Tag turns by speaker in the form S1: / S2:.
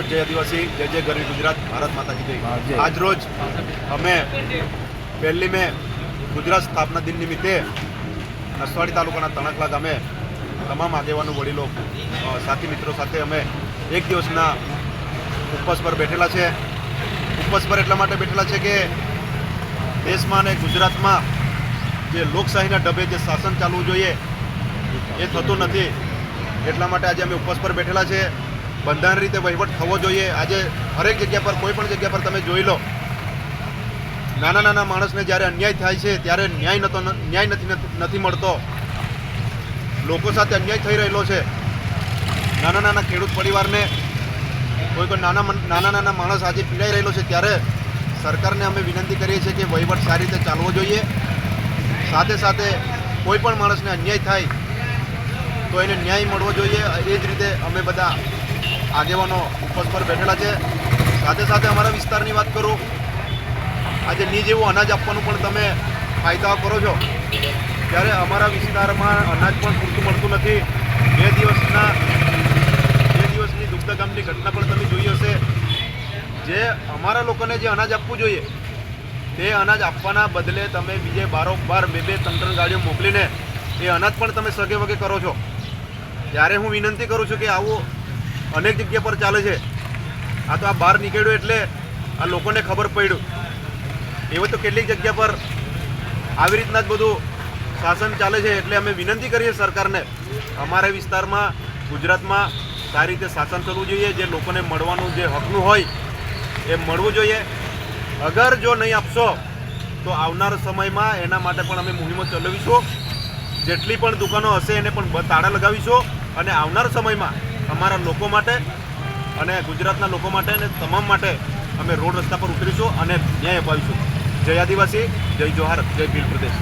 S1: જય આદિવાસી જય જય ગરવી ગુજરાત ભારત માતા કી જય. આજ રોજ અમે પહેલી મે ગુજરાત સ્થાપના દિન નિમિત્તે નસવાડી તાલુકાના તણકલા ગામે તમામ આગેવાનો વડીલો સાથી મિત્રો સાથે અમે એક દિવસના ઉપવાસ પર બેઠેલા છે. ઉપવાસ પર એટલા માટે બેઠેલા છે કે દેશમાં અને ગુજરાતમાં જે લોકશાહીના ડબે જે શાસન ચાલવું જોઈએ એ થતું નથી. એટલા માટે આજે અમે ઉપવાસ પર બેઠેલા છે. બંધારણ રીતે વહીવટ થવો જોઈએ. આજે હરેક જગ્યા પર, કોઈ પણ જગ્યા પર તમે જોઈ લો, નાના નાના માણસને જ્યારે અન્યાય થાય છે, ત્યારે ન્યાય નતો, ન્યાય નથી નથી મળતો. લોકો સાથે અન્યાય થઈ રહેલો છે. નાના નાના ખેડૂત પરિવારને, કોઈ કોઈ નાના નાના નાના માણસ આજે પીડાઈ રહેલો છે, ત્યારે સરકારને અમે વિનંતી કરીએ છીએ કે વહીવટ સારી રીતે ચાલવો જોઈએ. સાથે સાથે કોઈ પણ માણસને અન્યાય થાય, તો એને ન્યાય મળવો જોઈએ. એ જ રીતે અમે બધા આગેવાનો ઉપવાસ પર બેઠેલા છે. સાથે સાથે અમારા વિસ્તારની વાત કરું, આજે ની જેવું અનાજ આપવાનું પણ તમે ફાયદા કરો છો. ત્યારે અમારા વિસ્તારમાં અનાજ પણ પૂરતું મળતું નથી. બે દિવસના, બે દિવસની દુગ્ધ ઘટના પણ તમે જોઈ હશે. જે અમારા લોકોને જે અનાજ આપવું જોઈએ, તે અનાજ આપવાના બદલે તમે બીજે બારોબાર બે બે ત્રણ ગાડીઓ મોકલીને એ અનાજ પણ તમે સગે વગે કરો છો. ત્યારે હું વિનંતી કરું છું કે આવું અનેક જગ્યા પર ચાલે છે. આ તો આ બહાર નીકળ્યું એટલે આ લોકોને ખબર પડ્યું. એવું તો કેટલીક જગ્યા પર આવી રીતના જ બધું શાસન ચાલે છે એટલે અમે વિનંતી કરીએ સરકારને, અમારા વિસ્તારમાં, ગુજરાતમાં સારી રીતે શાસન કરવું જોઈએ, જે લોકોને મળવાનું જે હકનું હોય એ મળવું જોઈએ. અગર જો નહીં આપશો, તો આવનાર સમયમાં એના માટે પણ અમે મુહિમો ચલાવીશું. જેટલી પણ દુકાનો હશે એને પણ તાળા લગાવીશું અને આવનાર સમયમાં અમારા લોકો માટે અને ગુજરાતના લોકો માટે અને તમામ માટે અમે રોડ રસ્તા પર ઉતરીશું અને ન્યાય અપાવીશું. જય આદિવાસી, જય જોહાર, જય ભીલ પ્રદેશ.